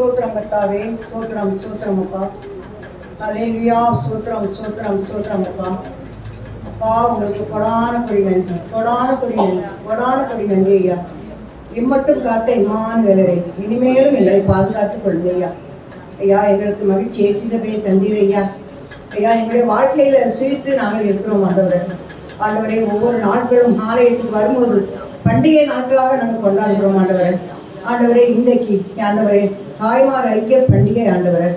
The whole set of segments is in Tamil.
ஸ்தோத்திரம் கத்தாவே ஸ்தோத்திரம் ஸ்தோத்திரம் அப்பா. அலேவியா சூத்திரம் சூத்திரம் சூத்திரம் அப்பா. அப்பா உங்களுக்கு கொடான கொடி நன்றி கொடான கொடி நன்றி கொடான கொடி நன்றி ஐயா. இம்மட்டும் காத்த இம்மான் வேலரை இனிமேலும் எங்களை பாதுகாத்துக் கொள்ளுங்க ஐயா. ஐயா எங்களுக்கு மகிழ்ச்சியை ஏசிதபே தந்தீர் ஐயா. ஐயா எங்களுடைய வாழ்க்கையில சுயித்து நாங்கள் இருக்கிறோம் ஆண்டவரை. ஆண்டவரை ஒவ்வொரு நாட்களும் ஆலயத்துக்கு வரும்போது பண்டிகை நாட்களாக நாங்கள் கொண்டாடுகிறோம் ஆண்டவரை. ஆண்டவரே இன்றைக்கு ஆண்டவரே தாய்மார் ஐக்கிய பண்டிகை ஆண்டவரே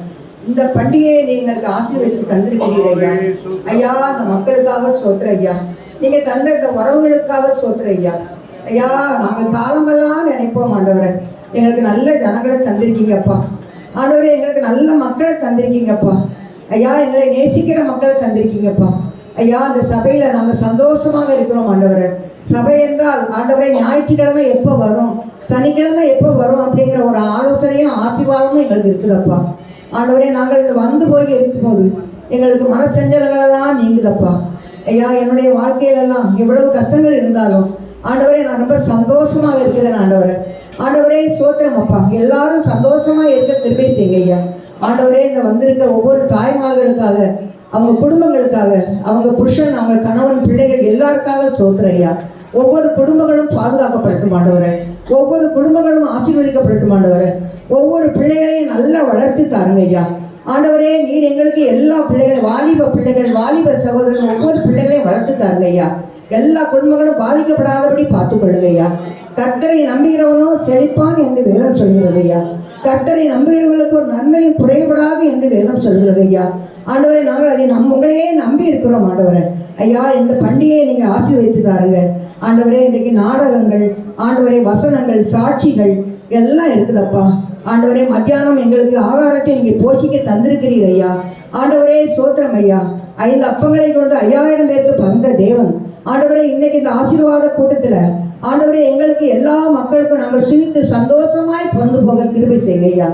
இந்த பண்டிகையை நீங்கள் ஆசீர்வதித்து தந்திருக்கிறீர் ஐயா. ஐயா அந்த மக்களுக்காக சோத்திர ஐயா. நீங்க தந்த இந்த உறவுகளுக்காக சோத்திர ஐயா. ஐயா நாங்கள் காலமெல்லாம் நினைப்போம் ஆண்டவரை. எங்களுக்கு நல்ல ஜனங்களை தந்திருக்கீங்கப்பா. ஆண்டவரே எங்களுக்கு நல்ல மக்களை தந்திருக்கீங்கப்பா. ஐயா எங்களை நேசிக்கிற மக்களை தந்திருக்கீங்கப்பா. ஐயா அந்த சபையில நாங்கள் சந்தோஷமாக இருக்கிறோம் ஆண்டவரை. சபை என்றால் ஆண்டவரை ஞாயிற்றுக்கிழமை எப்போ வரும்? சனிக்கிழமை எப்போ வரும் அப்படிங்கிற ஒரு ஆலோசனையும் ஆசீர்வாதமும் எங்களுக்கு இருக்குதப்பா. ஆண்டவரே நாங்கள் இந்த வந்து போய் இருக்கும்போது எங்களுக்கு மனச்சஞ்சலங்களெல்லாம் நீங்குதப்பா. ஐயா என்னுடைய வாழ்க்கையிலெல்லாம் எவ்வளவு கஷ்டங்கள் இருந்தாலும் ஆண்டவரே நான் ரொம்ப சந்தோஷமாக இருக்கிறேன் ஆண்டவரே. ஆண்டவரே சோத்திரம் அப்பா. எல்லாரும் சந்தோஷமாக இருக்க திருப்பி செய்யுங்க ஐயா. ஆண்டவரே இந்த வந்திருக்க ஒவ்வொரு தாய்மார்களுக்காக அவங்க குடும்பங்களுக்காக அவங்க புருஷன் அவங்க கணவன் பிள்ளைகள் எல்லாருக்காக சோத்திரம் ஐயா. ஒவ்வொரு குடும்பங்களும் பாதுகாக்கப்படட்டும் ஆண்டவரே. ஒவ்வொரு குடும்பங்களும் ஆசீர்வதிக்கப்படட்டும் ஆண்டவரே. ஒவ்வொரு பிள்ளைகளையும் நல்லா வளர்த்து தாருங்க ஐயா. ஆண்டவரே நீர் எங்களுக்கு எல்லா பிள்ளைகள் வாலிப பிள்ளைகள் வாலிப சகோதரன் ஒவ்வொரு பிள்ளைகளையும் வளர்த்து தாருங்க ஐயா. எல்லா குடும்பங்களும் பாதிக்கப்படாதபடி பார்த்துக்கொள்ளுங்க ஐயா. கர்த்தரை நம்புகிறவனோ செழிப்பான் என்று வேதம் சொல்கிறது ஐயா. கர்த்தரை நம்புகிறவர்களுக்கு ஒரு நன்மையும் குறைபடாது என்று வேதம் சொல்கிறது ஐயா. ஆண்டவரை நாங்கள் அதை நம் உங்களையே நம்பி இருக்கிறோம் ஆண்டவரை. ஐயா இந்த பண்டிகையை நீங்கள் ஆசீர்வதித்து தாருங்க ஆண்டவரே இன்றைக்கு நாடகங்கள் ஆண்டவரே வசனங்கள் சாட்சிகள் எல்லாம் இருக்குதப்பா. ஆண்டவரே மத்தியானம் எங்களுக்கு ஆகாரத்தை நீங்கள் போஷிக்க தந்திருக்கிறீர் ஐயா. ஆண்டவரே சோத்திரம் ஐயா. ஐந்து அப்பங்களை கொண்டு ஐயாயிரம் பேருக்கு பறந்த தேவன். ஆண்டவரே இன்னைக்கு இந்த ஆசீர்வாத கூட்டத்தில் ஆண்டவரே எங்களுக்கு எல்லா மக்களுக்கும் நாங்கள் சுனித்து சந்தோஷமாய் பந்து போக கிருபை செய்யுங்க ஐயா.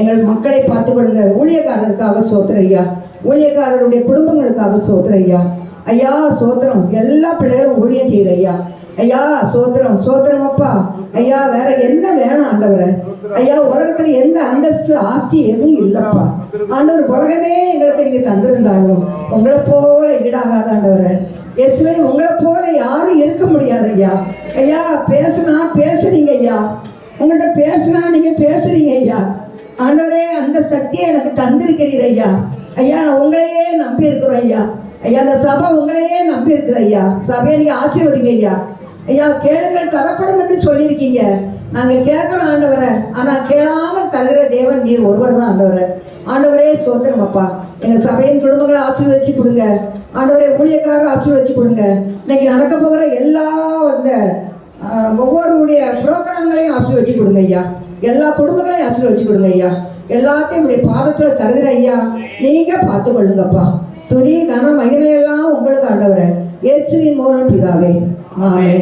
எங்கள் மக்களை பார்த்துக் கொள்ளுங்க ஊழியக்காரருக்காக சோத்திர ஐயா. ஊழியக்காரருடைய குடும்பங்களுக்காக சோத்திர ஐயா. ஐயா சோத்திரம். எல்லா பிள்ளைகளும் ஊழியம் செய்யுது ஐயா. ஐயா சோத்திரம். சோத்திரம் அப்பா. ஐயா வேற என்ன வேணும் ஆண்டவரை? ஐயா உலகத்துல எந்த அந்தஸ்து ஆஸ்தி எதுவும் இல்லப்பா. ஆண்டவர் உலகமே எங்களுக்கு நீங்க தந்திருந்தாலும் உங்களை போல ஈடாகாத ஆண்டவரே. எஸ்வே உங்களை போல யாரும் இருக்க முடியாது ஐயா. ஐயா பேசுனா பேசுறீங்க ஐயா. உங்கள்கிட்ட பேசுனா நீங்க பேசுறீங்க ஐயா. ஆண்டவரே அந்த சக்தியை எனக்கு தந்திருக்கிறீர் ஐயா. ஐயா நான் உங்களையே நம்பி இருக்கிறோம் ஐயா. ஐயா அந்த சபை உங்களையே நம்பி இருக்குது ஐயா. சபையை நீங்கள் ஆசீர்வதிங்க ஐயா. ஐயா கேளுங்கள் தரப்படும் என்று சொல்லியிருக்கீங்க. நாங்கள் கேட்குறோம் ஆண்டவரை. ஆனால் கேளாமல் தருகிற தேவன் நீர் ஒருவர் தான் ஆண்டவரை. ஆண்டவரே சுதந்திரம் அப்பா. எங்கள் சபையின் குடும்பங்களை ஆசீர்வதிச்சு கொடுங்க. ஆண்டவரே ஊழியக்காரர் ஆசீர்வதிச்சு கொடுங்க. இன்னைக்கு நடக்க போகிற எல்லா அந்த ஒவ்வொருடைய புரோகிராம்களையும் ஆசீர்வதிச்சு கொடுங்க ஐயா. எல்லா குடும்பங்களையும் ஆசீர்வதிச்சு கொடுங்க ஐயா. எல்லாத்தையும் உடைய பாதத்துல தருகிற ஐயா நீங்க பார்த்து கொள்ளுங்கப்பா துதி கன மகிமையெல்லாம் உங்களுக்கு ஆண்டவரை. இயேசுவின் மூலம் பிதாவே. ஆமே